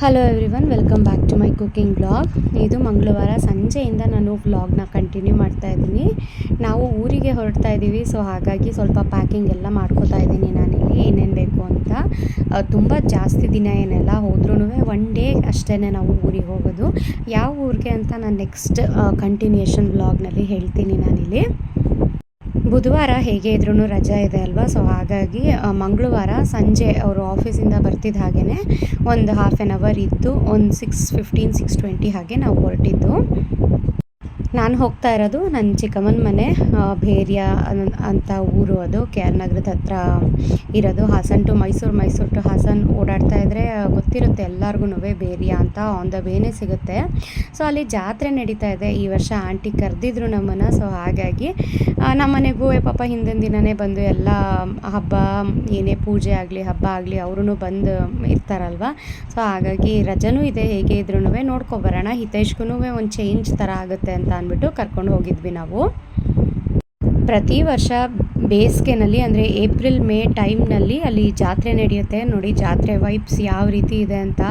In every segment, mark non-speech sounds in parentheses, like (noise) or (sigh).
Hello everyone welcome back to my cooking blog ಇದು ಮಂಗಳವಾರ ಸಂಜೆಯಿಂದ ನಾನು ವ್ಲಾಗ್ನ ಕಂಟಿನ್ಯೂ ಮಾಡ್ತಾ ಇದ್ದೀನಿ. ನಾವು ಊರಿಗೆ ಹೊರಡ್ತಾ ಇದ್ದೀವಿ ಸೊ ಹಾಗಾಗಿ ಸ್ವಲ್ಪ ಪ್ಯಾಕಿಂಗ್ ಎಲ್ಲ ಮಾಡ್ಕೋತಾ ಇದ್ದೀನಿ ನಾನಿಲ್ಲಿ ಏನೇನು ಬೇಕು ಅಂತ. ತುಂಬ ಜಾಸ್ತಿ ದಿನ ಏನೆಲ್ಲ ಹೋದ್ರೂ ಒನ್ ಡೇ ಅಷ್ಟೇ ನಾವು ಊರಿಗೆ ಹೋಗೋದು. ಯಾವ ಊರಿಗೆ ಅಂತ ನಾನು ನೆಕ್ಸ್ಟ್ ಕಂಟಿನ್ಯೂಷನ್ ಬ್ಲಾಗ್ನಲ್ಲಿ ಹೇಳ್ತೀನಿ ನಾನಿಲ್ಲಿ. ಬುಧವಾರ ಹೇಗೆ ಇದ್ರೂ ರಜಾ ಇದೆ ಅಲ್ವಾ? ಸೊ ಹಾಗಾಗಿ ಮಂಗಳವಾರ ಸಂಜೆ ಅವರು ಆಫೀಸಿಂದ ಬರ್ತಿದ್ದ ಹಾಗೆಯೇ ಒಂದು ಹಾಫ್ ಆ್ಯನ್ ಅವರ್ ಇದ್ದು, ಒಂದು ಸಿಕ್ಸ್ ಫಿಫ್ಟೀನ್ ಸಿಕ್ಸ್ ಟ್ವೆಂಟಿ ಹಾಗೆ ನಾವು ಹೊರಟಿದ್ದು. ನಾನು ಹೋಗ್ತಾ ಇರೋದು ನನ್ನ ಚಿಕ್ಕಮ್ಮನ ಮನೆ ಆ, ಭೇರ್ಯ ಅಂತ ಊರು ಅದು. ಕೆ ಆರ್ ನಗರದ ಹತ್ರ ಇರೋದು. ಹಾಸನ್ ಟು ಮೈಸೂರು ಮೈಸೂರು ಟು ಹಾಸನ್ ಓಡಾಡ್ತಾ ಇದ್ದರೆ ಗೊತ್ತಿರುತ್ತೆ ಎಲ್ಲರಿಗೂ ಬೇರಿಯ ಅಂತ. ಆನ್ ದ ವೇನೇ ಸಿಗುತ್ತೆ. ಸೊ ಅಲ್ಲಿ ಜಾತ್ರೆ ನಡೀತಾ ಇದೆ. ಈ ವರ್ಷ ಆಂಟಿ ಕರೆದಿದ್ರು ನಮ್ಮನ್ನು. ಸೊ ಹಾಗಾಗಿ ನಮ್ಮ ಮನೆಗೂ ಪಾಪ ಹಿಂದಿನ ದಿನವೇ ಬಂದು ಎಲ್ಲ ಹಬ್ಬ ಏನೇ ಪೂಜೆ ಆಗಲಿ ಹಬ್ಬ ಆಗಲಿ ಅವ್ರೂ ಬಂದು ಇರ್ತಾರಲ್ವ? ಸೊ ಹಾಗಾಗಿ ರಜನೂ ಇದೆ. ಹೇಗೆ ಇದ್ರೂ ನೋಡ್ಕೊಬರೋಣ ಹಿತೇಶ್ಗೂ ಒಂದು ಚೇಂಜ್ ಥರ ಆಗುತ್ತೆ ಅಂತ ಅಂದ್ಬಿಟ್ಟು ಕರ್ಕೊಂಡು ಹೋಗಿದ್ವಿ ನಾವು. ಪ್ರತಿ ವರ್ಷ ಬೇಸಿಗೆನಲ್ಲಿ, ಅಂದರೆ ಏಪ್ರಿಲ್, ಮೇ ಟೈಮ್ನಲ್ಲಿ ಅಲ್ಲಿ ಜಾತ್ರೆ ನಡೆಯುತ್ತೆ. ನೋಡಿ, ಜಾತ್ರೆ ವೈಬ್ಸ್ ಯಾವ ರೀತಿ ಇದೆ ಅಂತ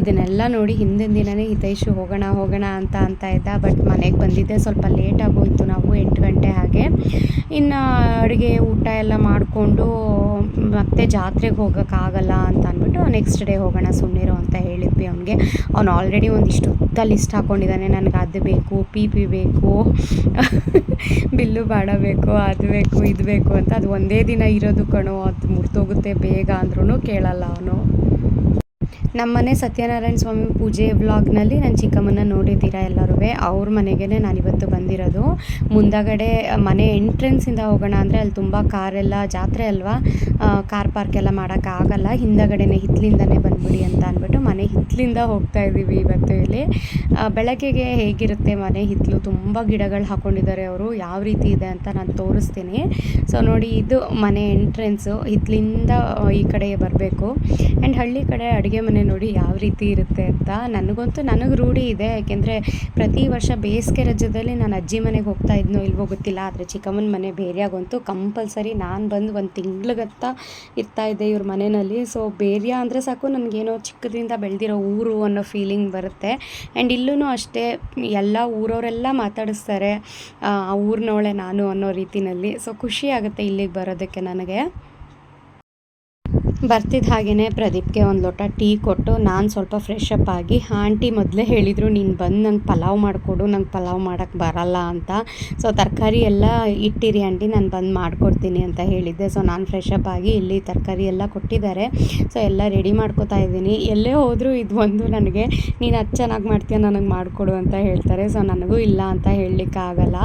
ಇದನ್ನೆಲ್ಲ ನೋಡಿ ಹಿಂದಿನ ದಿನವೇ ಹಿತೈಷು ಹೋಗೋಣ ಹೋಗೋಣ ಅಂತ ಅಂತ ಇದ್ದ. ಬಟ್ ಮನೆಗೆ ಬಂದಿದ್ದೆ, ಸ್ವಲ್ಪ ಲೇಟ್ ಆಗೋಯ್ತು ನಾವು ಎಂಟು ಗಂಟೆ ಹಾಗೆ. ಇನ್ನು ಅಡುಗೆ ಊಟ ಎಲ್ಲ ಮಾಡಿಕೊಂಡು ಮತ್ತೆ ಜಾತ್ರೆಗೆ ಹೋಗೋಕ್ಕಾಗಲ್ಲ ಅಂತ ಅಂದ್ಬಿಟ್ಟು ನೆಕ್ಸ್ಟ್ ಡೇ ಹೋಗೋಣ ಸುಮ್ಮನಿರು ಅಂತ ಹೇಳಿದ್ವಿ ಅವನಿಗೆ. ಅವ್ನು ಆಲ್ರೆಡಿ ಒಂದಿಷ್ಟು ಉದ್ದ ಲಿಸ್ಟ್ ಹಾಕ್ಕೊಂಡಿದ್ದಾನೆ ನನಗೆ ಅದು ಬೇಕು, ಪಿ ಪಿ ಬೇಕು, ಬಿಲ್ಲು ಬಾಡ ಬೇಕು ಅದು ಬೇಕು, ಇದು ಬೇಕು ಅಂತ ಅದು ಒಂದೇ ದಿನ ಇರೋದು ಕಣೋ, ಅದು ಮುರಿದೋಗುತ್ತೆ ಬೇಗ ಅಂದ್ರೂ ಕೇಳಲ್ಲ ಅವನು. ನಮ್ಮನೆ ಸತ್ಯನಾರಾಯಣ ಸ್ವಾಮಿ ಪೂಜೆ ವ್ಲಾಗ್ನಲ್ಲಿ ನನ್ನ ಚಿಕ್ಕಮ್ಮನ ನೋಡಿದ್ದೀರಾ ಎಲ್ಲರೂ ಅವ್ರ ಮನೆಗೆ ನಾನಿವತ್ತು ಬಂದಿರೋದು. ಮುಂದಗಡೆ ಮನೆ ಎಂಟ್ರೆನ್ಸಿಂದ ಹೋಗೋಣ ಅಂದರೆ ಅಲ್ಲಿ ತುಂಬ ಕಾರೆಲ್ಲ ಜಾತ್ರೆ ಅಲ್ವಾ? ಕಾರ್ ಪಾರ್ಕ್ ಎಲ್ಲ ಮಾಡೋಕ್ಕಾಗಲ್ಲ ಹಿಂದಗಡೆನೆ ಹಿತ್ಲಿಂದನೇ ಬಂದ್ಬಿಡಿ ಅಂತ ಅಂದ್ಬಿಟ್ಟು ಮನೆ ಹಿತ್ಲಿಂದ ಹೋಗ್ತಾ ಇದ್ದೀವಿ ಇವತ್ತು ಇಲ್ಲಿ. ಬೆಳಗ್ಗೆಗೆ ಹೇಗಿರುತ್ತೆ ಮನೆ ಹಿತ್ಲು? ತುಂಬ ಗಿಡಗಳು ಹಾಕ್ಕೊಂಡಿದ್ದಾರೆ ಅವರು. ಯಾವ ರೀತಿ ಇದೆ ಅಂತ ನಾನು ತೋರಿಸ್ತೀನಿ. ಸೊ ನೋಡಿ, ಇದು ಮನೆ ಎಂಟ್ರೆನ್ಸು ಹಿತ್ಲಿಂದ ಈ ಕಡೆ ಬರಬೇಕು. ಆ್ಯಂಡ್ ಹಳ್ಳಿ ಕಡೆ ಅಡುಗೆ ಮನೆ ನೋಡಿ ಯಾವ ರೀತಿ ಇರುತ್ತೆ ಅಂತ. ನನಗಂತೂ ನನಗೆ ರೂಢಿ ಇದೆ. ಯಾಕೆಂದರೆ ಪ್ರತಿ ವರ್ಷ ಬೇಸಿಗೆ ರಜದಲ್ಲಿ ನಾನು ಅಜ್ಜಿ ಮನೆಗೆ ಹೋಗ್ತಾ ಇದ್ನೋ ಇಲ್ವೋ ಗೊತ್ತಿಲ್ಲ. ಆದರೆ ಚಿಕ್ಕಮ್ಮನ ಮನೆ ಬೇರೆಯಾಗಂತೂ ಕಂಪಲ್ಸರಿ ನಾನು ಬಂದು ಒಂದು ತಿಂಗ್ಳಿಗತ್ತ ಇರ್ತಾ ಇದ್ದೆ ಇವ್ರ ಮನೆಯಲ್ಲಿ ಸೊ ಬೇರ್ಯ ಅಂದರೆ ಸಾಕು ನನಗೇನೋ ಚಿಕ್ಕದಿಂದ ಬೆಳೆದಿರೋ ಊರು ಅನ್ನೋ ಫೀಲಿಂಗ್ ಬರುತ್ತೆ. ಆ್ಯಂಡ್ ಇಲ್ಲೂ ಅಷ್ಟೇ, ಎಲ್ಲ ಊರವರೆಲ್ಲ ಮಾತಾಡಿಸ್ತಾರೆ, ಆ ಊರಿನವಳೆ ನಾನು ಅನ್ನೋ ರೀತಿನಲ್ಲಿ. ಸೊ ಖುಷಿ ಆಗುತ್ತೆ ಇಲ್ಲಿಗೆ ಬರೋದಕ್ಕೆ ನನಗೆ. ಬರ್ತಿದ್ದ ಹಾಗೆಯೇ ಪ್ರದೀಪ್ಗೆ ಒಂದು ಲೋಟ ಟೀ ಕೊಟ್ಟು ನಾನು ಸ್ವಲ್ಪ ಫ್ರೆಶ್ ಅಪ್ ಆಗಿ, ಆಂಟಿ ಮೊದಲೇ ಹೇಳಿದರು ನೀನು ಬಂದು ನಂಗೆ ಪಲಾವ್ ಮಾಡಿಕೊಡು, ನಂಗೆ ಪಲಾವ್ ಮಾಡೋಕ್ಕೆ ಬರಲ್ಲ ಅಂತ. ಸೊ ತರಕಾರಿ ಎಲ್ಲ ಇಟ್ಟಿರಿ ಆಂಟಿ, ನಾನು ಬಂದು ಮಾಡಿಕೊಡ್ತೀನಿ ಅಂತ ಹೇಳಿದ್ದೆ. ಸೊ ನಾನು ಫ್ರೆಶ್ ಅಪ್ ಆಗಿ ಇಲ್ಲಿ ತರಕಾರಿ ಎಲ್ಲ ಕೊಟ್ಟಿದ್ದಾರೆ. ಸೊ ಎಲ್ಲ ರೆಡಿ ಮಾಡ್ಕೋತಾ ಇದ್ದೀನಿ. ಎಲ್ಲೇ ಹೋದರೂ ಇದು ಒಂದು ನನಗೆ, ನೀನು ಅದು ಚೆನ್ನಾಗಿ ಮಾಡ್ತೀಯ, ನನಗೆ ಮಾಡಿಕೊಡು ಅಂತ ಹೇಳ್ತಾರೆ. ಸೊ ನನಗೂ ಇಲ್ಲ ಅಂತ ಹೇಳಲಿಕ್ಕಾಗಲ್ಲ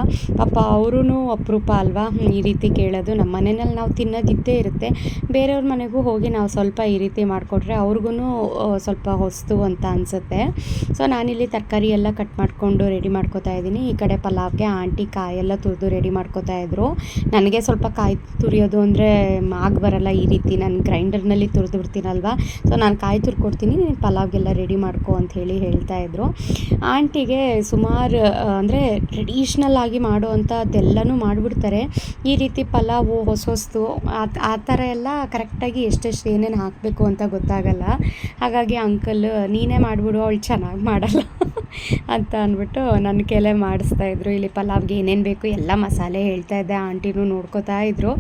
ಪಾಪ ಅವರೂ ಅಪರೂಪ ಅಲ್ವಾ? ಈ ರೀತಿ ಕೇಳೋದು. ನಮ್ಮ ಮನೆಯಲ್ಲಿ ನಾವು ತಿನ್ನೋದಿದ್ದೇ ಇರುತ್ತೆ. ಬೇರೆಯವ್ರ ಮನೆಗೂ ಹೋಗಿ ನಾವು ಸ್ವಲ್ಪ ಈ ರೀತಿ ಮಾಡಿಕೊಟ್ರೆ ಅವ್ರಿಗೂ ಸ್ವಲ್ಪ ಹೊಸ್ತು ಅಂತ ಅನಿಸುತ್ತೆ. ಸೊ, ನಾನಿಲ್ಲಿ ತರಕಾರಿ ಎಲ್ಲ ಕಟ್ ಮಾಡಿಕೊಂಡು ರೆಡಿ ಮಾಡ್ಕೊತಾ ಇದ್ದೀನಿ. ಈ ಕಡೆ ಪಲಾವ್ಗೆ ಆಂಟಿ ಕಾಯೆಲ್ಲ ತುರಿದು ರೆಡಿ ಮಾಡ್ಕೋತಾ ಇದ್ರು. ನನಗೆ ಸ್ವಲ್ಪ ಕಾಯಿ ತುರಿಯೋದು ಅಂದರೆ ಆಗಿ ಬರಲ್ಲ ಈ ರೀತಿ. ನಾನು ಗ್ರೈಂಡರ್ನಲ್ಲಿ ತುರಿದು ಬಿಡ್ತೀನಲ್ವ? ಸೊ, ನಾನು ಕಾಯಿ ತುರ್ಕೊಡ್ತೀನಿ. ನೀನು ಪಲಾವ್ಗೆಲ್ಲ ರೆಡಿ ಮಾಡ್ಕೊ ಅಂತ ಹೇಳಿ ಹೇಳ್ತಾ ಇದ್ರು. ಆಂಟಿಗೆ ಸುಮಾರು, ಅಂದರೆ ಟ್ರೆಡಿಷ್ನಲ್ ಆಗಿ ಮಾಡೋ ಅಂಥದ್ದೆಲ್ಲನೂ ಮಾಡಿಬಿಡ್ತಾರೆ. ಈ ರೀತಿ ಪಲಾವು ಹೊಸ ಹೊಸ್ತು ಆ ಥರ ಎಲ್ಲ ಕರೆಕ್ಟಾಗಿ ಎಷ್ಟೆಷ್ಟು ಏನೇನು ಹಾಕಬೇಕು ಅಂತ ಗೊತ್ತಾಗಲ್ಲ. ಹಾಗಾಗಿ ಅಂಕಲ್ ನೀನೇ ಮಾಡಿಬಿಡು ಅವಳು ಚೆನ್ನಾಗಿ ಮಾಡಲ್ಲ. ಅಂತ ಅಂದ್ಬಿಟ್ಟು ನನ್ನ ಕೆಲೆ ಮಾಡಿಸ್ತಾ ಇದ್ರು. ಇಲ್ಲಿ ಪಲಾವ್ಗೆ ಏನೇನು ಬೇಕು ಎಲ್ಲ ಮಸಾಲೆ ಹೇಳ್ತಾ ಇದ್ದೆ. ಆಂಟಿನೂ ನೋಡ್ಕೋತಾ ಇದ್ರು.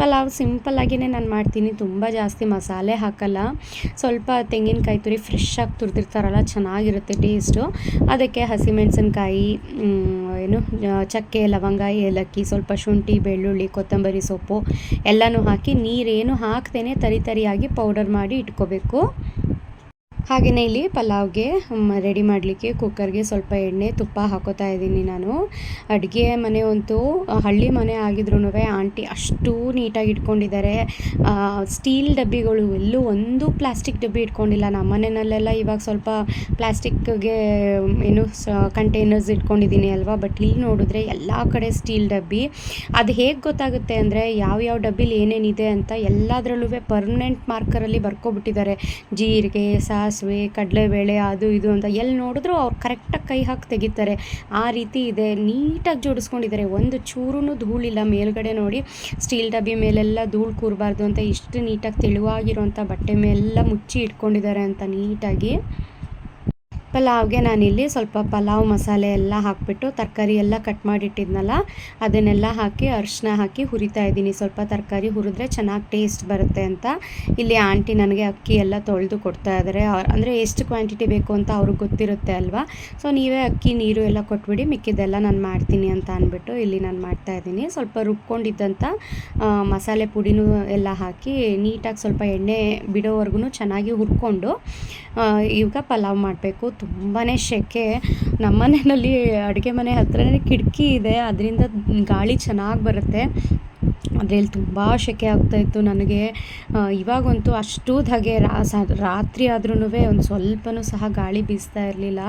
ಪಲಾವ್ ಸಿಂಪಲ್ಲಾಗಿಯೇ ನಾನು ಮಾಡ್ತೀನಿ. ತುಂಬ ಜಾಸ್ತಿ ಮಸಾಲೆ ಹಾಕಲ್ಲ. ಸ್ವಲ್ಪ ತೆಂಗಿನಕಾಯಿ ತುರಿ ಫ್ರೆಶ್ ಆಗಿ ತುರಿದಿರ್ತಾರಲ್ಲ, ಚೆನ್ನಾಗಿರುತ್ತೆ ಟೇಸ್ಟು ಅದಕ್ಕೆ ಹಸಿಮೆಣಸಿನ್ಕಾಯಿ ಏನು, ಚಕ್ಕೆ, ಲವಂಗ, ಏಲಕ್ಕಿ, ಸ್ವಲ್ಪ ಶುಂಠಿ, ಬೆಳ್ಳುಳ್ಳಿ, ಕೊತ್ತಂಬರಿ ಸೊಪ್ಪು ಎಲ್ಲನೂ ಹಾಕಿ ನೀರೇನು ಹಾಕ್ತೇನೆ ತರಿ ತರಿಯಾಗಿ ಪೌಡರ್ ಮಾಡಿ ಇಟ್ಕೋಬೇಕು. ಹಾಗೆಯೇ ಇಲ್ಲಿ ಪಲಾವ್ಗೆ ರೆಡಿ ಮಾಡಲಿಕ್ಕೆ ಕುಕ್ಕರ್ಗೆ ಸ್ವಲ್ಪ ಎಣ್ಣೆ, ತುಪ್ಪ ಹಾಕೋತಾ ಇದ್ದೀನಿ ನಾನು. ಅಡುಗೆ ಮನೆ ಅಂತೂ ಹಳ್ಳಿ ಮನೆ ಆಗಿದ್ರೂ ಆಂಟಿ ಅಷ್ಟು ನೀಟಾಗಿ ಇಟ್ಕೊಂಡಿದ್ದಾರೆ. ಸ್ಟೀಲ್ ಡಬ್ಬಿಗಳು ಎಲ್ಲೂ ಒಂದು ಪ್ಲಾಸ್ಟಿಕ್ ಡಬ್ಬಿ ಇಟ್ಕೊಂಡಿಲ್ಲ. ನಮ್ಮ ಮನೆಯಲ್ಲೆಲ್ಲ ಇವಾಗ ಸ್ವಲ್ಪ ಪ್ಲಾಸ್ಟಿಕ್ಗೆ ಏನು ಕಂಟೈನರ್ಸ್ ಇಟ್ಕೊಂಡಿದ್ದೀನಿ ಅಲ್ವಾ? ಬಟ್ ಇಲ್ಲಿ ನೋಡಿದ್ರೆ ಎಲ್ಲ ಕಡೆ ಸ್ಟೀಲ್ ಡಬ್ಬಿ. ಅದು ಹೇಗೆ ಗೊತ್ತಾಗುತ್ತೆ ಅಂದರೆ ಯಾವ್ಯಾವ ಡಬ್ಬಿಲಿ ಏನೇನಿದೆ ಅಂತ ಎಲ್ಲದರಲ್ಲೂ ಪರ್ಮನೆಂಟ್ ಮಾರ್ಕರಲ್ಲಿ ಬರ್ಕೊಬಿಟ್ಟಿದ್ದಾರೆ. ಜೀರಿಗೆ ಸಾಸಿವೆ, ಕಡಲೆಬೇಳೆ, ಅದು ಇದು ಅಂತ ಎಲ್ಲಿ ನೋಡಿದ್ರು ಅವ್ರು ಕರೆಕ್ಟಾಗಿ ಕೈ ಹಾಕಿ ತೆಗಿತಾರೆ. ಆ ರೀತಿ ಇದೆ. ನೀಟಾಗಿ ಜೋಡಿಸ್ಕೊಂಡಿದ್ದಾರೆ. ಒಂದು ಚೂರೂ ಧೂಳಿಲ್ಲ. ಮೇಲ್ಗಡೆ ನೋಡಿ, ಸ್ಟೀಲ್ ಡಬ್ಬಿ ಮೇಲೆಲ್ಲ ಧೂಳು ಕೂರಬಾರ್ದು ಅಂತ ಇಷ್ಟು ನೀಟಾಗಿ ತೆಳುವಾಗಿರೋಂಥ ಬಟ್ಟೆ ಮೇಲೆಲ್ಲ ಮುಚ್ಚಿ ಇಟ್ಕೊಂಡಿದ್ದಾರೆ ಅಂತ ನೀಟಾಗಿ. ಪಲಾವ್ಗೆ ನಾನಿಲ್ಲಿ ಸ್ವಲ್ಪ ಪಲಾವ್ ಮಸಾಲೆ ಎಲ್ಲ ಹಾಕಿಬಿಟ್ಟು ತರಕಾರಿ ಎಲ್ಲ ಕಟ್ ಮಾಡಿಟ್ಟಿದ್ನಲ್ಲ, ಅದನ್ನೆಲ್ಲ ಹಾಕಿ ಅರಿಶಿನ ಹಾಕಿ ಹುರಿತಾ ಇದ್ದೀನಿ. ಸ್ವಲ್ಪ ತರಕಾರಿ ಹುರಿದ್ರೆ ಚೆನ್ನಾಗಿ ಟೇಸ್ಟ್ ಬರುತ್ತೆ ಅಂತ. ಇಲ್ಲಿ ಆಂಟಿ ನನಗೆ ಅಕ್ಕಿ ಎಲ್ಲ ತೊಳೆದು ಕೊಡ್ತಾ ಇದ್ದಾರೆ ಅಂದರೆ ಎಷ್ಟು ಕ್ವಾಂಟಿಟಿ ಬೇಕು ಅಂತ ಅವ್ರಿಗೆ ಗೊತ್ತಿರುತ್ತೆ ಅಲ್ವಾ? ಸೊ ನೀವೇ ಅಕ್ಕಿ, ನೀರು ಎಲ್ಲ ಕೊಟ್ಬಿಡಿ ಮಿಕ್ಕಿದೆಲ್ಲ ನಾನು ಮಾಡ್ತೀನಿ ಅಂತ ಅಂದ್ಬಿಟ್ಟು ಇಲ್ಲಿ ನಾನು ಮಾಡ್ತಾ ಇದ್ದೀನಿ. ಸ್ವಲ್ಪ ರುಬ್ಕೊಂಡಿದ್ದಂಥ ಮಸಾಲೆ ಪುಡಿನೂ ಎಲ್ಲ ಹಾಕಿ ನೀಟಾಗಿ ಸ್ವಲ್ಪ ಎಣ್ಣೆ ಬಿಡೋವರೆಗೂ ಚೆನ್ನಾಗಿ ಹುರ್ಕೊಂಡು ಈಗ ಪಲಾವ್ ಮಾಡಬೇಕು. ತುಂಬಾ ಸೆಕೆ ನಮ್ಮ ಮನೆಯಲ್ಲಿ ಅಡುಗೆ ಮನೆ ಹತ್ರನೇ ಕಿಟಕಿ ಇದೆ. ಅದರಿಂದ ಗಾಳಿ ಚೆನ್ನಾಗಿ ಬರುತ್ತೆ. ಅದ್ರಲ್ಲಿ ತುಂಬ ಸೆಕೆ ಆಗ್ತಾಯಿತ್ತು ನನಗೆ. ಇವಾಗಂತೂ ಅಷ್ಟು ಧಗೆ ರಾತ್ರಿ ಆದ್ರೂ ಒಂದು ಸ್ವಲ್ಪನೂ ಸಹ ಗಾಳಿ ಬೀಸ್ತಾ ಇರಲಿಲ್ಲ.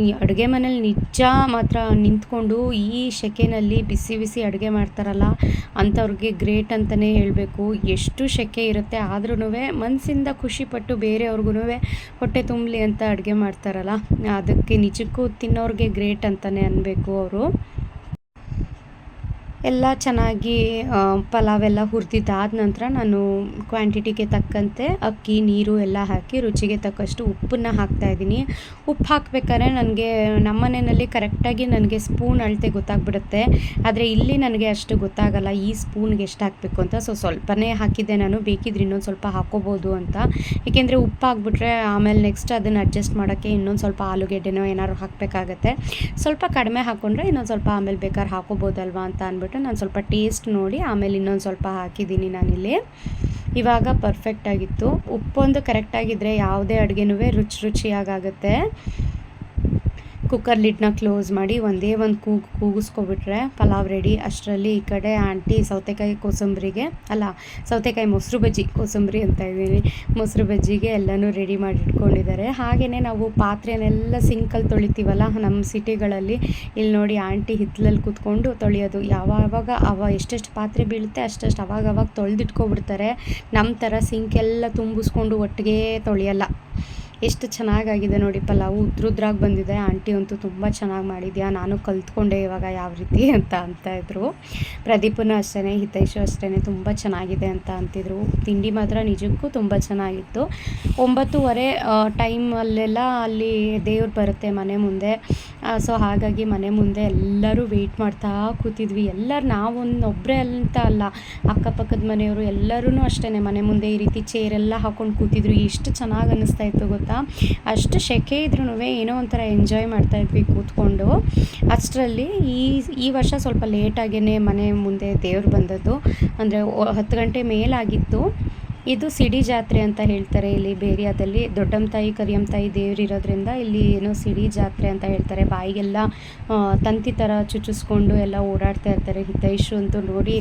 ಈ ಅಡುಗೆ ಮನೇಲಿ ನಿಜ ಮಾತ್ರ ನಿಂತ್ಕೊಂಡು ಈ ಸೆಕೆನಲ್ಲಿ ಬಿಸಿ ಬಿಸಿ ಅಡುಗೆ ಮಾಡ್ತಾರಲ್ಲ, ಅಂಥವ್ರಿಗೆ ಗ್ರೇಟ್ ಅಂತಲೇ ಹೇಳಬೇಕು. ಎಷ್ಟು ಸೆಕೆ ಇರುತ್ತೆ ಆದ್ರೂ ಮನಸ್ಸಿಂದ ಖುಷಿಪಟ್ಟು ಬೇರೆಯವ್ರಿಗೂ ಹೊಟ್ಟೆ ತುಂಬಲಿ ಅಂತ ಅಡುಗೆ ಮಾಡ್ತಾರಲ್ಲ, ಅದಕ್ಕೆ ನಿಜಕ್ಕೂ ತಿನ್ನೋರಿಗೆ ಗ್ರೇಟ್ ಅಂತಲೇ ಅನ್ನಬೇಕು ಅವರು. ಎಲ್ಲ ಚೆನ್ನಾಗಿ ಪಲಾವ್ ಎಲ್ಲ ಹುರಿದಿದ್ದಾದ ನಂತರ ನಾನು ಕ್ವಾಂಟಿಟಿಗೆ ತಕ್ಕಂತೆ ಅಕ್ಕಿ, ನೀರು ಎಲ್ಲ ಹಾಕಿ ರುಚಿಗೆ ತಕ್ಕಷ್ಟು ಉಪ್ಪನ್ನು ಹಾಕ್ತಾ ಇದ್ದೀನಿ. ಉಪ್ಪು ಹಾಕಬೇಕಾದ್ರೆ ನನಗೆ ನಮ್ಮನೆಯಲ್ಲಿ ಕರೆಕ್ಟಾಗಿ ನನಗೆ ಸ್ಪೂನ್ ಅಳತೆ ಗೊತ್ತಾಗ್ಬಿಡುತ್ತೆ. ಆದರೆ ಇಲ್ಲಿ ನನಗೆ ಅಷ್ಟು ಗೊತ್ತಾಗಲ್ಲ, ಈ ಸ್ಪೂನ್ಗೆ ಎಷ್ಟು ಹಾಕಬೇಕು ಅಂತ. ಸೊ ಸ್ವಲ್ಪನೇ ಹಾಕಿದ್ದೆ ನಾನು, ಬೇಕಿದ್ರೆ ಇನ್ನೊಂದು ಸ್ವಲ್ಪ ಹಾಕೋಬೋದು ಅಂತ. ಏಕೆಂದರೆ ಉಪ್ಪು ಹಾಕ್ಬಿಟ್ರೆ ಆಮೇಲೆ ನೆಕ್ಸ್ಟ್ ಅದನ್ನು ಅಡ್ಜಸ್ಟ್ ಮಾಡೋಕ್ಕೆ ಇನ್ನೊಂದು ಸ್ವಲ್ಪ ಆಲೂಗೆಡ್ಡೆನೋ ಏನಾದ್ರು ಹಾಕಬೇಕಾಗತ್ತೆ. ಸ್ವಲ್ಪ ಕಡಿಮೆ ಹಾಕ್ಕೊಂಡ್ರೆ ಇನ್ನೊಂದು ಸ್ವಲ್ಪ ಆಮೇಲೆ ಬೇಕಾದ್ರೆ ಹಾಕೋಬೋದಲ್ವಾ ಅಂತ ಅಂದ್ಬಿಟ್ಟು ನಾನು ಸ್ವಲ್ಪ ಟೇಸ್ಟ್ ನೋಡಿ ಆಮೇಲೆ ಇನ್ನೊಂದು ಸ್ವಲ್ಪ ಹಾಕಿದ್ದೀನಿ ನಾನಿಲ್ಲಿ. ಇವಾಗ ಪರ್ಫೆಕ್ಟಾಗಿತ್ತು ಉಪ್ಪೊಂದು ಕರೆಕ್ಟಾಗಿದ್ದರೆ ಯಾವುದೇ ಅಡುಗೆನೂ ರುಚಿ ರುಚಿಯಾಗುತ್ತೆ ಕುಕ್ಕರ್ ಲಿಡ್ನ ಕ್ಲೋಸ್ ಮಾಡಿ ಒಂದೇ ಒಂದು ಕೂಗು ಕೂಗಿಸ್ಕೊಬಿಟ್ರೆ ಪಲಾವ್ ರೆಡಿ ಅಷ್ಟರಲ್ಲಿ ಈ ಕಡೆ ಆಂಟಿ ಸೌತೆಕಾಯಿ ಕೋಸಂಬರಿಗೆ, ಅಲ್ಲ, ಸೌತೆಕಾಯಿ ಮೊಸರು ಬಜ್ಜಿ ಕೋಸಂಬರಿ ಅಂತ ಇದ್ದೀನಿ. ಮೊಸರು ಬಜ್ಜಿಗೆ ಎಲ್ಲನೂ ರೆಡಿ ಮಾಡಿ ಇಟ್ಕೊಂಡಿದ್ದಾರೆ. ಹಾಗೆಯೇ ನಾವು ಪಾತ್ರೆನೆಲ್ಲ ಸಿಂಕಲ್ಲಿ ತೊಳಿತೀವಲ್ಲ ನಮ್ಮ ಸಿಟಿಗಳಲ್ಲಿ ಇಲ್ಲಿ ನೋಡಿ ಆಂಟಿ ಹಿತ್ತಲಲ್ಲಿ ಕೂತ್ಕೊಂಡು ತೊಳೆಯೋದು. ಯಾವಾಗ ಅವ ಎಷ್ಟೆಷ್ಟು ಪಾತ್ರೆ ಬೀಳುತ್ತೆ ಅಷ್ಟೆಷ್ಟು ಅವಾಗವಾಗ ಅವಾಗ ತೊಳೆದಿಟ್ಕೊಬಿಡ್ತಾರೆ ನಮ್ಮ ಥರ ಸಿಂಕೆಲ್ಲ ತುಂಬಿಸ್ಕೊಂಡು ಒಟ್ಟಿಗೆ ತೊಳೆಯಲ್ಲ. ಎಷ್ಟು ಚೆನ್ನಾಗಾಗಿದೆ ನೋಡಿ, ಪಲಾವು ಉದ್ರುದ್ರಾಗಿ ಬಂದಿದೆ. ಆಂಟಿ ಅಂತೂ ತುಂಬ ಚೆನ್ನಾಗಿ ಮಾಡಿದ್ಯಾ? ನಾನು ಕಲ್ತ್ಕೊಂಡೆ ಇವಾಗ ಯಾವ ರೀತಿ ಅಂತ ಅಂತ ಇದ್ರು ಪ್ರದೀಪನು ಅಷ್ಟೇ ಹಿತೈಷು ಅಷ್ಟೇ ತುಂಬ ಚೆನ್ನಾಗಿದೆ ಅಂತ ಅಂತಿದ್ರು. ತಿಂಡಿ ಮಾತ್ರ ನಿಜಕ್ಕೂ ತುಂಬ ಚೆನ್ನಾಗಿತ್ತು. ಒಂಬತ್ತುವರೆ ಟೈಮಲ್ಲೆಲ್ಲ ಅಲ್ಲಿ ದೇವ್ರು ಬರುತ್ತೆ ಮನೆ ಮುಂದೆ. ಸೊ ಹಾಗಾಗಿ ಮನೆ ಮುಂದೆ ಎಲ್ಲರೂ ವೆಯ್ಟ್ ಮಾಡ್ತಾ ಕೂತಿದ್ವಿ. ಎಲ್ಲರೂ ನಾವೊಂದು ಒಬ್ಬರೇ ಅಂತ ಅಲ್ಲ, ಅಕ್ಕಪಕ್ಕದ ಮನೆಯವರು ಎಲ್ಲರೂ ಅಷ್ಟೇ ಮನೆ ಮುಂದೆ ಈ ರೀತಿ ಚೇರೆಲ್ಲ ಹಾಕೊಂಡು ಕೂತಿದ್ರು. ಎಷ್ಟು ಚೆನ್ನಾಗಿ ಅನ್ನಿಸ್ತಾ ಇತ್ತು ಗೊತ್ತಾ? ಅಷ್ಟು ಸೆಕೆ ಇದ್ರೂ ಏನೋ ಒಂಥರ ಎಂಜಾಯ್ ಮಾಡ್ತಾಯಿದ್ವಿ ಕೂತ್ಕೊಂಡು. ಅಷ್ಟರಲ್ಲಿ ಈ ಈ ವರ್ಷ ಸ್ವಲ್ಪ ಲೇಟಾಗೇ ಮನೆ ಮುಂದೆ ದೇವ್ರು ಬಂದದ್ದು. ಅಂದರೆ ಹತ್ತು ಗಂಟೆ ಮೇಲಾಗಿತ್ತು. ಇದು ಸಿಡಿ ಜಾತ್ರೆ ಅಂತ ಹೇಳ್ತಾರೆ. ಇಲ್ಲಿ ಬೇರಿಯಾದಲ್ಲಿ ದೊಡ್ಡಮ್ಮ ತಾಯಿ ಕರಿಯಮ್ಮ ತಾಯಿ ದೇವ್ರಿರೋದ್ರಿಂದ ಇಲ್ಲಿ ಏನೋ ಸಿಡಿ ಜಾತ್ರೆ ಅಂತ ಹೇಳ್ತಾರೆ. ಬಾಯಿಗೆಲ್ಲ ತಂತಿ ಥರ ಚುಚ್ಚಿಸ್ಕೊಂಡು ಎಲ್ಲ ಓಡಾಡ್ತಾ ಇರ್ತಾರೆ. ಹಿತೈಷು ಅಂತೂ ನೋಡಿ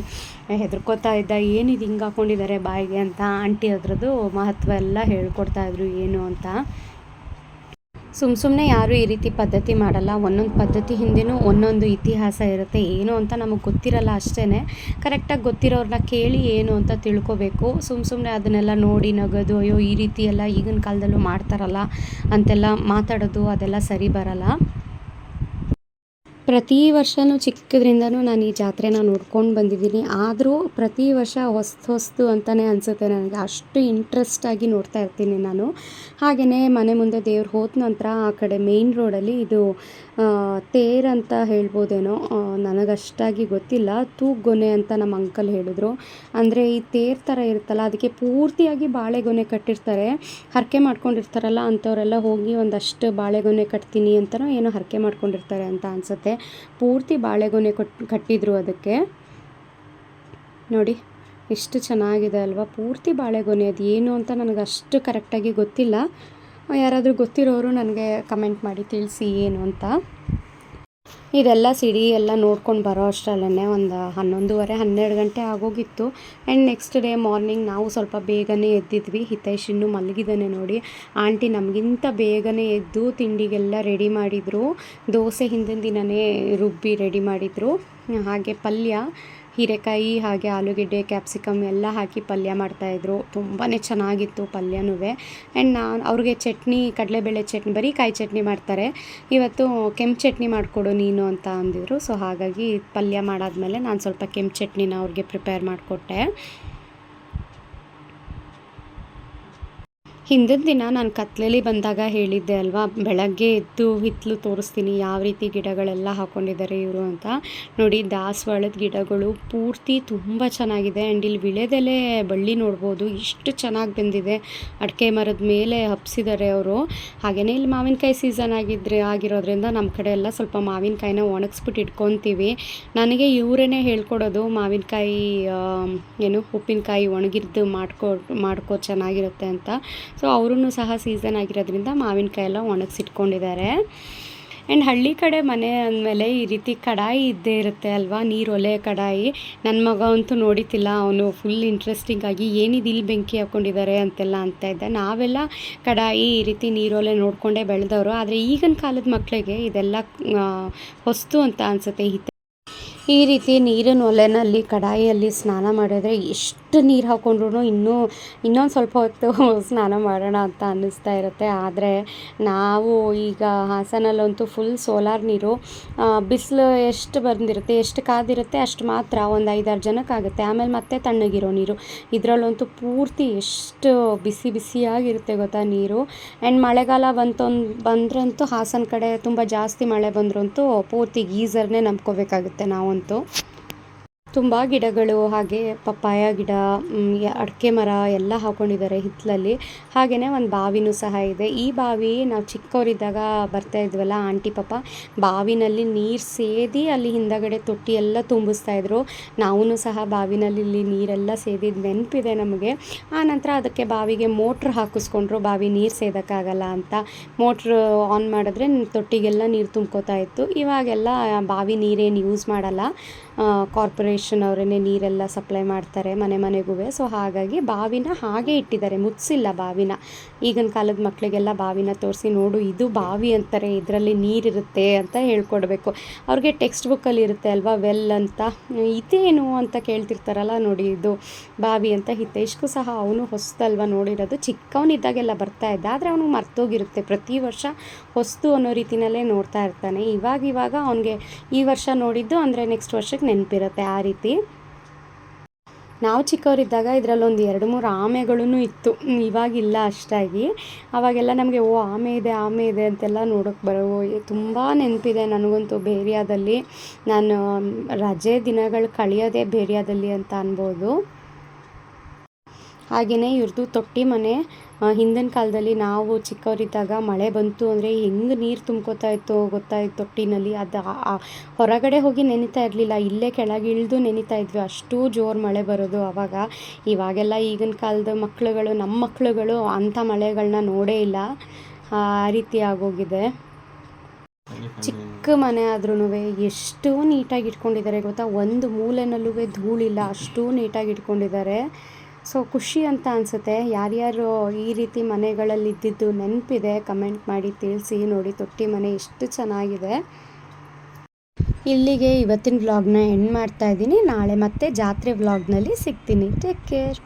ಹೆದರ್ಕೋತಾ ಇದ್ದ. ಏನಿದು ಹಿಂಗೆ ಹಾಕೊಂಡಿದ್ದಾರೆ ಬಾಯಿಗೆ ಅಂತ ಆಂಟಿ ಅದರದ್ದು ಮಹತ್ವ ಎಲ್ಲ ಹೇಳ್ಕೊಡ್ತಾ ಇದ್ರು. ಏನು ಅಂತ ಸುಮ್ಮ ಸುಮ್ಮನೆ ಯಾರೂ ಈ ರೀತಿ ಪದ್ಧತಿ ಮಾಡಲ್ಲ. ಒಂದೊಂದು ಪದ್ಧತಿ ಹಿಂದೆಯೂ ಒಂದೊಂದು ಇತಿಹಾಸ ಇರುತ್ತೆ. ಏನು ಅಂತ ನಮಗೆ ಗೊತ್ತಿರಲ್ಲ ಅಷ್ಟೇ ಕರೆಕ್ಟಾಗಿ ಗೊತ್ತಿರೋರನ್ನ ಕೇಳಿ ಏನು ಅಂತ ತಿಳ್ಕೊಬೇಕು. ಸುಮ್ಮ ಸುಮ್ಮನೆ ಅದನ್ನೆಲ್ಲ ನೋಡಿ ನಗೋದು, ಅಯ್ಯೋ, ಈ ರೀತಿ ಎಲ್ಲ ಈಗಿನ ಕಾಲದಲ್ಲೂ ಮಾಡ್ತಾರಲ್ಲ ಅಂತೆಲ್ಲ ಮಾತಾಡೋದು ಅದೆಲ್ಲ ಸರಿ ಬರಲ್ಲ. ಪ್ರತಿ ವರ್ಷವೂ ಚಿಕ್ಕದ್ರಿಂದನೂ ನಾನು ಈ ಜಾತ್ರೆನ ನೋಡ್ಕೊಂಡು ಬಂದಿದ್ದೀನಿ. ಆದರೂ ಪ್ರತಿ ವರ್ಷ ಹೊಸ್ತು ಹೊಸ್ತು ಅಂತಲೇ ಅನಿಸುತ್ತೆ ನನಗೆ. ಅಷ್ಟು ಇಂಟ್ರೆಸ್ಟಾಗಿ ನೋಡ್ತಾ ಇರ್ತೀನಿ ನಾನು. ಹಾಗೆಯೇ ಮನೆ ಮುಂದೆ ದೇವ್ರು ಹೋದ ನಂತರ ಆ ಕಡೆ ಮೇಯ್ನ್ ರೋಡಲ್ಲಿ ಇದು ತೇರ್ ಅಂತ ಹೇಳ್ಬೋದೇನೋ ನನಗಷ್ಟಾಗಿ ಗೊತ್ತಿಲ್ಲ. ತೂಗೊನೆ ಅಂತ ನಮ್ಮ ಅಂಕಲ್ ಹೇಳಿದ್ರು. ಅಂದರೆ ಈ ತೇರ್ ಥರ ಇರುತ್ತಲ್ಲ, ಅದಕ್ಕೆ ಪೂರ್ತಿಯಾಗಿ ಬಾಳೆಗೊನೆ ಕಟ್ಟಿರ್ತಾರೆ. ಹರಕೆ ಮಾಡ್ಕೊಂಡಿರ್ತಾರಲ್ಲ ಅಂಥವರೆಲ್ಲ ಹೋಗಿ ಒಂದಷ್ಟು ಬಾಳೆಗೊನೆ ಕಟ್ತೀನಿ ಅಂತಲೋ ಏನೋ ಹರಕೆ ಮಾಡ್ಕೊಂಡಿರ್ತಾರೆ ಅಂತ ಅನಿಸುತ್ತೆ. ಪೂರ್ತಿ ಬಾಳೆಗೊನೆ ಕೊಟ್ಟು ಕಟ್ಟಿದ್ರು ಅದಕ್ಕೆ. ನೋಡಿ, ಎಷ್ಟು ಚೆನ್ನಾಗಿದೆ ಅಲ್ವಾ? ಪೂರ್ತಿ ಬಾಳೆಗೊನೆ ಅದು ಏನು ಅಂತ ನನಗೆ ಅಷ್ಟು ಕರೆಕ್ಟಾಗಿ ಗೊತ್ತಿಲ್ಲ. ಯಾರಾದರೂ ಗೊತ್ತಿರೋರು ನನಗೆ ಕಮೆಂಟ್ ಮಾಡಿ ತಿಳಿಸಿ ಏನು ಅಂತ. ಇದೆಲ್ಲ ಸಿಡಿ ಎಲ್ಲ ನೋಡ್ಕೊಂಡು ಬರೋ ಅಷ್ಟರಲ್ಲೇ ಒಂದು ಹನ್ನೊಂದುವರೆ, ಹನ್ನೆರಡು ಗಂಟೆ ಆಗೋಗಿತ್ತು. ಆ್ಯಂಡ್ ನೆಕ್ಸ್ಟ್ ಡೇ ಮಾರ್ನಿಂಗ್ ನಾವು ಸ್ವಲ್ಪ ಬೇಗನೆ ಎದ್ದಿದ್ವಿ. ಹಿತೈಷ್ ಇನ್ನೂ ಮಲಗಿದ್ದಾನೆ ನೋಡಿ. ಆಂಟಿ ನಮಗಿಂತ ಬೇಗನೆ ಎದ್ದು ತಿಂಡಿಗೆಲ್ಲ ರೆಡಿ ಮಾಡಿದರು. ದೋಸೆ ಹಿಂದಿನ ದಿನವೇ ರುಬ್ಬಿ ರೆಡಿ ಮಾಡಿದರು. ಹಾಗೆ ಪಲ್ಯ. ಹೀರೆಕಾಯಿ ಹಾಗೆ ಆಲೂಗೆಡ್ಡೆ ಕ್ಯಾಪ್ಸಿಕಮ್ ಎಲ್ಲ ಹಾಕಿ ಪಲ್ಯ ಮಾಡ್ತಾಯಿದ್ರು ತುಂಬಾ ಚೆನ್ನಾಗಿತ್ತು ಪಲ್ಯನೂ. ಆ್ಯಂಡ್ ನಾನು ಅವ್ರಿಗೆ ಚಟ್ನಿ, ಕಡಲೆಬೇಳೆ ಚಟ್ನಿ, ಬರೀ ಕಾಯಿ ಚಟ್ನಿ ಮಾಡ್ತಾರೆ. ಇವತ್ತು ಕೆಂಪು ಚಟ್ನಿ ಮಾಡಿಕೊಡು ನೀನು ಅಂತ ಅಂದಿದ್ರು. ಸೊ ಹಾಗಾಗಿ ಪಲ್ಯ ಮಾಡಾದಮೇಲೆ ನಾನು ಸ್ವಲ್ಪ ಕೆಂಪು ಚಟ್ನಿನ ಅವ್ರಿಗೆ ಪ್ರಿಪೇರ್ ಮಾಡಿಕೊಟ್ಟೆ. ಹಿಂದಿನ ದಿನ ನಾನು ಕತ್ಲಲ್ಲಿ ಬಂದಾಗ ಹೇಳಿದ್ದೆ ಅಲ್ವಾ, ಬೆಳಗ್ಗೆ ಎದ್ದು ಹಿತ್ತಲು ತೋರಿಸ್ತೀನಿ ಯಾವ ರೀತಿ ಗಿಡಗಳೆಲ್ಲ ಹಾಕ್ಕೊಂಡಿದ್ದಾರೆ ಇವರು ಅಂತ. ನೋಡಿ ದಾಸವಾಳದ ಗಿಡಗಳು ಪೂರ್ತಿ ತುಂಬ ಚೆನ್ನಾಗಿದೆ ಆ್ಯಂಡ್ ಇಲ್ಲಿ ವಿಳೆದೆಲೆ ಬಳ್ಳಿ ನೋಡ್ಬೋದು, ಇಷ್ಟು ಚೆನ್ನಾಗಿ ಬಂದಿದೆ. ಅಡಿಕೆ ಮರದ ಮೇಲೆ ಹಬ್ಸಿದ್ದಾರೆ ಅವರು. ಹಾಗೆಯೇ ಇಲ್ಲಿ ಮಾವಿನಕಾಯಿ ಸೀಸನ್ ಆಗಿದ್ರೆ ಆಗಿರೋದ್ರಿಂದ ನಮ್ಮ ಕಡೆ ಎಲ್ಲ ಸ್ವಲ್ಪ ಮಾವಿನಕಾಯಿನ ಒಣಗಿಸ್ಬಿಟ್ಟು ಇಟ್ಕೊತೀವಿ. ನನಗೆ ಇವರೇ ಹೇಳ್ಕೊಡೋದು ಮಾವಿನಕಾಯಿ ಏನು ಉಪ್ಪಿನಕಾಯಿ ಒಣಗಿದ್ದು ಮಾಡ್ಕೊ, ಮಾಡ್ಕೋ ಚೆನ್ನಾಗಿರುತ್ತೆ ಅಂತ. ಸೊ ಅವರೂ ಸಹ ಸೀಸನ್ ಆಗಿರೋದ್ರಿಂದ ಮಾವಿನಕಾಯಿ ಎಲ್ಲ ಒಣಗಿಸಿಟ್ಕೊಂಡಿದ್ದಾರೆ. ಆ್ಯಂಡ್ ಹಳ್ಳಿ ಕಡೆ ಮನೆ ಅಂದಮೇಲೆ ಈ ರೀತಿ ಕಡಾಯಿ ಇದ್ದೇ ಇರುತ್ತೆ ಅಲ್ವಾ? ನೀರು ಒಲೆ ಕಡಾಯಿ. ನನ್ನ ಮಗ ಅಂತೂ ನೋಡಿತಿಲ್ಲ, ಅವನು ಫುಲ್ ಇಂಟ್ರೆಸ್ಟಿಂಗ್ ಆಗಿ ಏನಿದು ಇಲ್ಲಿ ಬೆಂಕಿ ಹಾಕ್ಕೊಂಡಿದ್ದಾರೆ ಅಂತೆಲ್ಲ ಅಂತ ಇದ್ದೆ. ನಾವೆಲ್ಲ ಕಡಾಯಿ ಈ ರೀತಿ ನೀರೊಲೆ ನೋಡಿಕೊಂಡೇ ಬೆಳೆದವರು. ಆದರೆ ಈಗಿನ ಕಾಲದ ಮಕ್ಕಳಿಗೆ ಇದೆಲ್ಲ ಹೊಸ್ತು ಅಂತ ಅನಿಸುತ್ತೆ. ಈ ರೀತಿ ನೀರಿನ ಒಲೆಯಲ್ಲಿ ಕಡಾಯಿಯಲ್ಲಿ ಸ್ನಾನ ಮಾಡಿದ್ರೆ ಎಷ್ಟು ನೀರು ಹಾಕ್ಕೊಂಡ್ರು ಇನ್ನೂ ಇನ್ನೊಂದು ಸ್ವಲ್ಪ ಹೊತ್ತು (laughs) ಸ್ನಾನ ಮಾಡೋಣ ಅಂತ ಅನ್ನಿಸ್ತಾ ಇರುತ್ತೆ. ಆದರೆ ನಾವು ಈಗ ಹಾಸನಲ್ಲಂತೂ ಫುಲ್ ಸೋಲಾರ್ ನೀರು ಬಿಸಿಲು ಎಷ್ಟು ಬಂದಿರುತ್ತೆ, ಎಷ್ಟು ಕಾದಿರುತ್ತೆ ಅಷ್ಟು ಮಾತ್ರ ಒಂದು ಐದಾರು ಜನಕ್ಕಾಗುತ್ತೆ ಆಮೇಲೆ ಮತ್ತೆ ತಣ್ಣಗಿರೋ ನೀರು. ಇದರಲ್ಲಂತೂ ಪೂರ್ತಿ ಎಷ್ಟು ಬಿಸಿ ಬಿಸಿಯಾಗಿರುತ್ತೆ ಗೊತ್ತಾ ನೀರು. ಆ್ಯಂಡ್ ಮಳೆಗಾಲ ಬಂತೊಂದು ಬಂದ್ರಂತೂ ಹಾಸನ ಕಡೆ ತುಂಬ ಜಾಸ್ತಿ ಮಳೆ ಬಂದ್ರಂತೂ ಪೂರ್ತಿ ಗೀಝರ್ನೇ ನಂಬ್ಕೋಬೇಕಾಗುತ್ತೆ ನಾವು. ಬಂತು ತುಂಬ ಗಿಡಗಳು ಹಾಗೆ ಪಪ್ಪಾಯ ಗಿಡ ಅಡಿಕೆ ಮರ ಎಲ್ಲ ಹಾಕ್ಕೊಂಡಿದ್ದಾರೆ ಹಿತ್ತಲಲ್ಲಿ. ಹಾಗೆಯೇ ಒಂದು ಬಾವಿನೂ ಸಹ ಇದೆ. ಈ ಬಾವಿ ನಾವು ಚಿಕ್ಕವರಿದ್ದಾಗ ಬರ್ತಾ ಇದ್ವಲ್ಲ ಆಂಟಿ ಪಪ್ಪ ಬಾವಿನಲ್ಲಿ ನೀರು ಸೇದಿ ಅಲ್ಲಿ ಹಿಂದಗಡೆ ತೊಟ್ಟಿ ಎಲ್ಲ ತುಂಬಿಸ್ತಾಯಿದ್ರು ನಾವೂ ಸಹ ಬಾವಿನಲ್ಲಿ ಇಲ್ಲಿ ನೀರೆಲ್ಲ ಸೇದಿದ ನೆನಪಿದೆ ನಮಗೆ. ಆನಂತರ ಅದಕ್ಕೆ ಬಾವಿಗೆ ಮೋಟ್ರ್ ಹಾಕಿಸ್ಕೊಂಡ್ರು. ಬಾವಿ ನೀರು ಸೇದಕ್ಕಾಗಲ್ಲ ಅಂತ ಮೋಟ್ರ್ ಆನ್ ಮಾಡಿದ್ರೆ ತೊಟ್ಟಿಗೆಲ್ಲ ನೀರು ತುಂಬ್ಕೋತಾ ಇತ್ತು. ಇವಾಗೆಲ್ಲ ಬಾವಿ ನೀರೇನು ಯೂಸ್ ಮಾಡಲ್ಲ. ಕಾರ್ಪೊರೇಷನ್ ಅವರೇ ನೀರೆಲ್ಲ ಸಪ್ಲೈ ಮಾಡ್ತಾರೆ ಮನೆ ಮನೆಗೂ ಸೊ ಹಾಗಾಗಿ ಬಾವಿನ ಹಾಗೆ ಇಟ್ಟಿದ್ದಾರೆ, ಮುಚ್ಚಿಲ್ಲ ಬಾವಿನ. ಈಗಿನ ಕಾಲದ ಮಕ್ಕಳಿಗೆಲ್ಲ ಬಾವಿನ ತೋರಿಸಿ, ನೋಡು, ಇದು ಬಾವಿ ಅಂತಾರೆ, ಇದರಲ್ಲಿ ನೀರಿರುತ್ತೆ ಅಂತ ಹೇಳ್ಕೊಡ್ಬೇಕು. ಅವ್ರಿಗೆ ಟೆಕ್ಸ್ಟ್ ಬುಕ್ಕಲ್ಲಿ ಇರುತ್ತೆ ಅಲ್ವಾ ವೆಲ್ ಅಂತ. ಇದೇನು ಅಂತ ಕೇಳ್ತಿರ್ತಾರಲ್ಲ ನೋಡಿ, ಇದು ಬಾವಿ ಅಂತ. ಹಿತೇಶ್ಗೂ ಸಹ ಅವನು ಹೊಸ್ತಲ್ವ ನೋಡಿರೋದು. ಚಿಕ್ಕವನಿದ್ದಾಗೆಲ್ಲ ಬರ್ತಾ ಇದ್ದ, ಆದರೆ ಅವನು ಮರ್ತೋಗಿರುತ್ತೆ. ಪ್ರತಿ ವರ್ಷ ಹೊಸ್ತು ಅನ್ನೋ ರೀತಿನಲ್ಲೇ ನೋಡ್ತಾ ಇರ್ತಾನೆ. ಇವಾಗ ಇವಾಗ ಅವನಿಗೆ ಈ ವರ್ಷ ನೋಡಿದ್ದು ಅಂದರೆ ನೆಕ್ಸ್ಟ್ ವರ್ಷಕ್ಕೆ ನೆನಪಿರುತ್ತೆ ಆ ರೀತಿ. ನಾವು ಚಿಕ್ಕವರಿದ್ದಾಗ ಇದರಲ್ಲೊಂದು ಎರಡು ಮೂರು ಆಮೆಗಳೂ ಇತ್ತು. ಇವಾಗಿಲ್ಲ ಅಷ್ಟಾಗಿ. ಅವಾಗೆಲ್ಲ ನಮಗೆ, ಓ, ಆಮೆ ಇದೆ ಆಮೆ ಇದೆ ಅಂತೆಲ್ಲ ನೋಡೋಕ್ಕೆ ಬರೋ ತುಂಬ ನೆನಪಿದೆ ನನಗಂತೂ ಬೇರಿಯಾದಲ್ಲಿ. ನಾನು, ರಜೆ ದಿನಗಳು ಕಳೆಯೋದೇ ಬೇರಿಯಾದಲ್ಲಿ ಅಂತ ಅನ್ಬೋದು. ಹಾಗೆಯೇ ಇವ್ರದ್ದು ತೊಟ್ಟಿ ಮನೆ. ಹಿಂದಿನ ಕಾಲದಲ್ಲಿ ನಾವು ಚಿಕ್ಕವರಿದ್ದಾಗ ಮಳೆ ಬಂತು ಅಂದರೆ ಹೆಂಗೆ ನೀರು ತುಂಬ್ಕೋತಾ ಇತ್ತು ಗೊತ್ತಾ ತೊಟ್ಟಿನಲ್ಲಿ. ಅದು ಹೊರಗಡೆ ಹೋಗಿ ನೆನಿತಾ ಇರಲಿಲ್ಲ, ಇಲ್ಲೇ ಕೆಳಗೆ ಇಳಿದು ನೆನಿತಾ ಇದ್ವಿ. ಅಷ್ಟು ಜೋರು ಮಳೆ ಬರೋದು ಆವಾಗ ಇವಾಗೆಲ್ಲ ಈಗಿನ ಕಾಲದ ಮಕ್ಕಳುಗಳು ನಮ್ಮ ಮಕ್ಕಳುಗಳು ಅಂಥ ಮಳೆಗಳನ್ನ ನೋಡೇ ಇಲ್ಲ. ಆ ರೀತಿ ಆಗೋಗಿದೆ. ಚಿಕ್ಕ ಮನೆ ಆದ್ರೂ ಎಷ್ಟು ನೀಟಾಗಿ ಇಟ್ಕೊಂಡಿದ್ದಾರೆ ಗೊತ್ತಾ. ಒಂದು ಮೂಲೆನಲ್ಲೂ ಧೂಳಿಲ್ಲ, ಅಷ್ಟು ನೀಟಾಗಿ ಇಟ್ಕೊಂಡಿದ್ದಾರೆ. ಸೊ ಖುಷಿ ಅಂತ ಅನಿಸುತ್ತೆ. ಯಾರ್ಯಾರು ಈ ರೀತಿ ಮನೆಗಳಲ್ಲಿ ಇದ್ದಿದ್ದು ನೆನಪಿದೆ ಕಮೆಂಟ್ ಮಾಡಿ ತಿಳಿಸಿ ನೋಡಿ. ತೊಟ್ಟಿ ಮನೆ ಎಷ್ಟು ಚೆನ್ನಾಗಿದೆ. ಇಲ್ಲಿಗೆ ಇವತ್ತಿನ ವ್ಲಾಗ್ನ ಎಂಡ್ ಮಾಡ್ತಾ ಇದ್ದೀನಿ. ನಾಳೆ ಮತ್ತೆ ಜಾತ್ರೆ ವ್ಲಾಗ್ನಲ್ಲಿ ಸಿಗ್ತೀನಿ. Take care